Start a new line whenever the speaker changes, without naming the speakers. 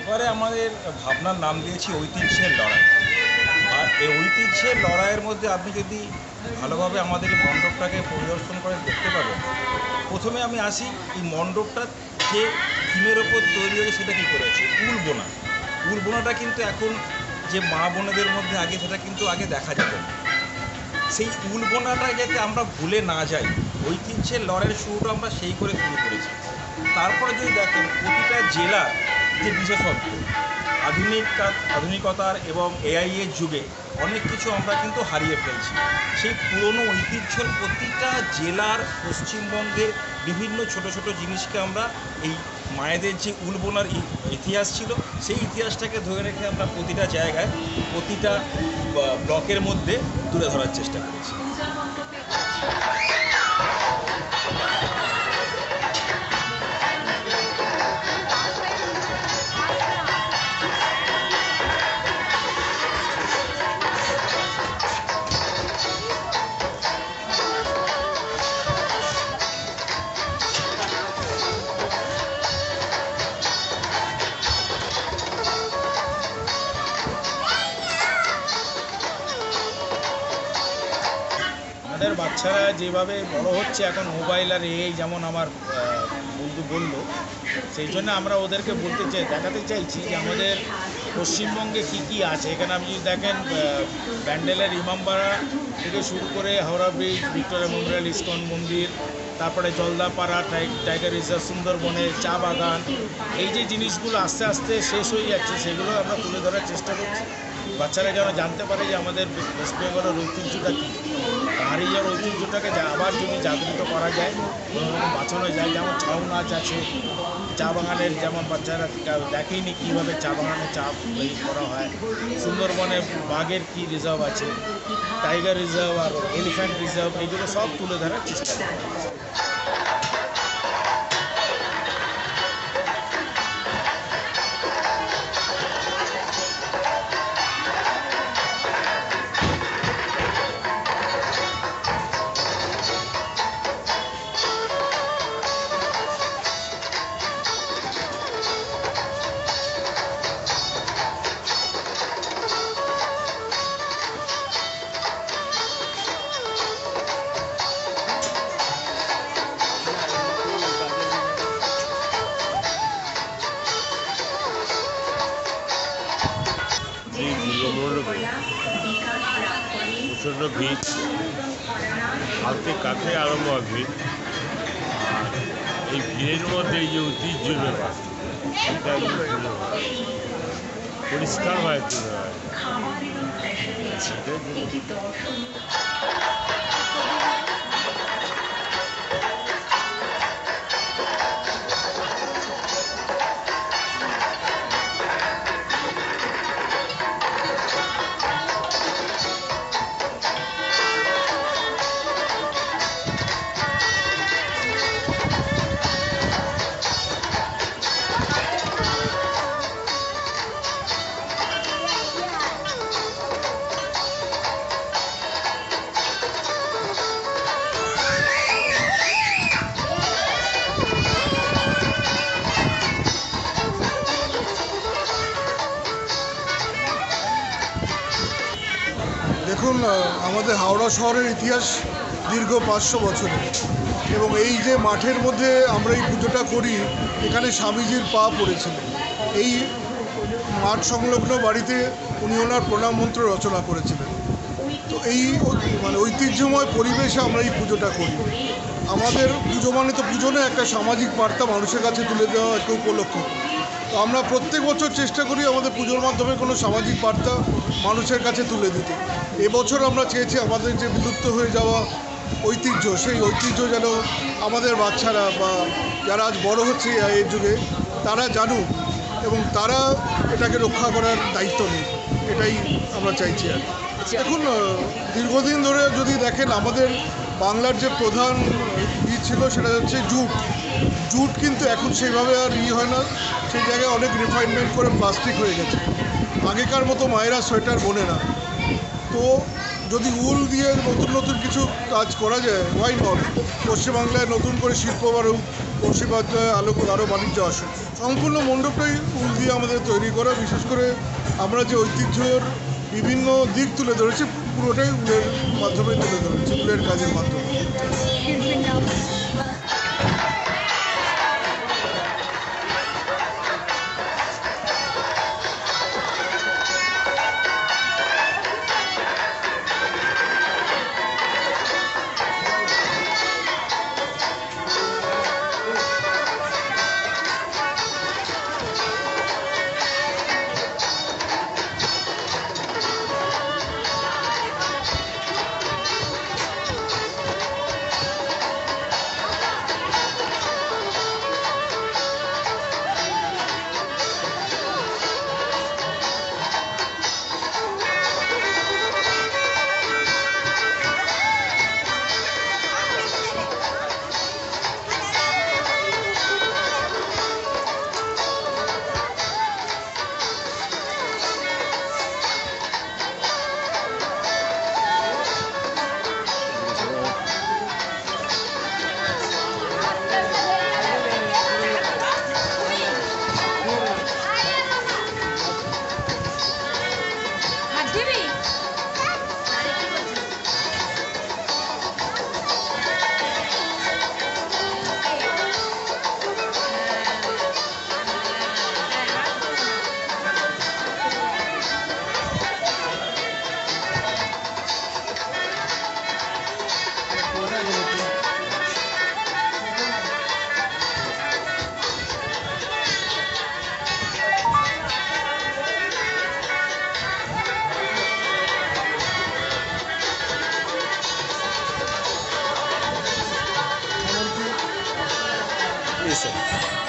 এবারে আমাদের ভাবনার নাম দিয়েছি ঐতিহ্যের লড়াই। আর এই ঐতিহ্যের লড়াইয়ের মধ্যে আপনি যদি ভালোভাবে আমাদের মণ্ডপটাকে পরিদর্শন করে দেখতে পাবেন প্রথমে আমি আসি এই মণ্ডপটা যে থিমের ওপর তৈরি হয়েছে সেটা কী করেছে উল বোনা। উল বোনাটা কিন্তু এখন যে মা বোনেদের মধ্যে আগে সেটা কিন্তু আগে দেখা যেত। না সেই উল বোনাটা যাতে আমরা ভুলে না যাই ঐতিহ্যের লড়াইয়ের শুরুটা আমরা সেই করে শুরু করেছি। তারপরে যদি দেখেন, প্রতিটা জেলা যে বিশেষত্ব আধুনিক আধুনিকতার এবং এআই এর যুগে অনেক কিছু আমরা কিন্তু হারিয়ে ফেলছি। সেই পুরনো ঐতিহ্যের প্রতিটা জেলার পশ্চিমবঙ্গের বিভিন্ন ছোট ছোট জিনিসকে আমরা এই মায়েদের যে উলবোনার ই- ইতিহাস ছিল, সেই ইতিহাসটাকে ধরে রেখে আমরা প্রতিটা জায়গায়, প্রতিটা ব্লকের মধ্যে তুলে ধরার চেষ্টা করেছি।
বাচ্চারা যেভাবে বড় হচ্ছে এখন মোবাইল আর এই যেমন আমার বন্ধু বলল, সেই জন্য আমরা ওদেরকে বলতে চাই, দেখাতে চাইছি যে আমাদের পশ্চিমবঙ্গে কি কি আছে। এখানে আপনি যদি দেখেন ব্যান্ডেলের ইমামবাড়া থেকে শুরু করে Howrah bridge Victoria Memorial ISKCON মন্দির, তারপরে জলদাপাড়া, টাই- টাইগার রিজার্ভ, সুন্দরবনে চা বাগান, এই যে জিনিসগুলো আস্তে আস্তে শেষ হয়ে যাচ্ছে, সেগুলো আমরা তুলে ধরার চেষ্টা করছি। বাচ্চারা যেন জানতে পারে যে আমাদের ওয়েস্ট বেঙ্গলের ঐতিহ্যটা কী। হারিয়ে ঐতিহ্যটাকে আবার যদি জাগৃত করা যায় বাঁচানো যায়। যেমন ছৌ নাচ আছে, চা বাগানের যেমন বাচ্চারা দেখেনি কীভাবে চা বাগানে চা তৈরি করা হয়। সুন্দরবনে বাঘের কী রিজার্ভ আছে? টাইগার রিজার্ভ আর এলিফ্যান্ট রিজার্ভ এইগুলো সব তুলে ধরার চেষ্টা করা
প্রচণ্ড ভিড় কালকে কাছে আরম্ভ হয় ভিড় আর এই ভিড়ের মধ্যে এই যে ঐতিহ্য ব্যাপার সেটা পরিষ্কার হয় তুলে হয়।
দেখুন আমাদের হাওড়া শহরের ইতিহাস দীর্ঘ পাঁচশো বছরের। এবং এই যে মাঠের মধ্যে আমরা এই পুজোটা করি, এখানে স্বামীজির পা পড়েছিলেন এই মাঠ সংলগ্ন বাড়িতে উনি ওনার প্রণাম মন্ত্র রচনা করেছিলেন। তো এই মানে ঐতিহ্যময় পরিবেশে আমরা এই পুজোটা করি। আমাদের পুজো মানে তো পুজো একটা সামাজিক বার্তা মানুষের কাছে তুলে দেওয়া, একটা উপলক্ষ তো আমরা প্রত্যেক বছর চেষ্টা করি আমাদের পুজোর মাধ্যমে কোনো সামাজিক বার্তা মানুষের কাছে তুলে দিতে। এবছর আমরা চেয়েছি আমাদের যে বিলুপ্ত হয়ে যাওয়া ঐতিহ্য, সেই ঐতিহ্য যেন আমাদের বাচ্চারা বা যারা আজ বড় হচ্ছে এই যুগে, তারা জানুক এবং তারা এটাকে রক্ষা করার দায়িত্ব নেই এটাই আমরা চাইছি আর এখন দীর্ঘদিন ধরে যদি দেখেন আমাদের বাংলার যে প্রধান ই ছিল সেটা হচ্ছে জুট। জুট কিন্তু এখন সেইভাবে আর ই হয় না। সেই জায়গায় অনেক রিফাইনমেন্ট করে প্লাস্টিক হয়ে গেছে। আগেকার মতো মায়েরা সোয়েটার বোনে না। তো যদি উল দিয়ে নতুন নতুন কিছু কাজ করা যায় ওয়াই নট পশ্চিমবাংলায় নতুন করে শিল্প বাড়ুক পশ্চিমবাংলায় আলো আরও বাণিজ্য আসুক। সম্পূর্ণ মণ্ডপটাই উল দিয়ে আমাদের তৈরি করা। বিশেষ করে আমরা যে ঐতিহ্যর বিভিন্ন দিক তুলে ধরেছি, পুরোটাই উলের মাধ্যমে তুলে ধরেছি, উলের কাজের মাধ্যমে।
で
すよ。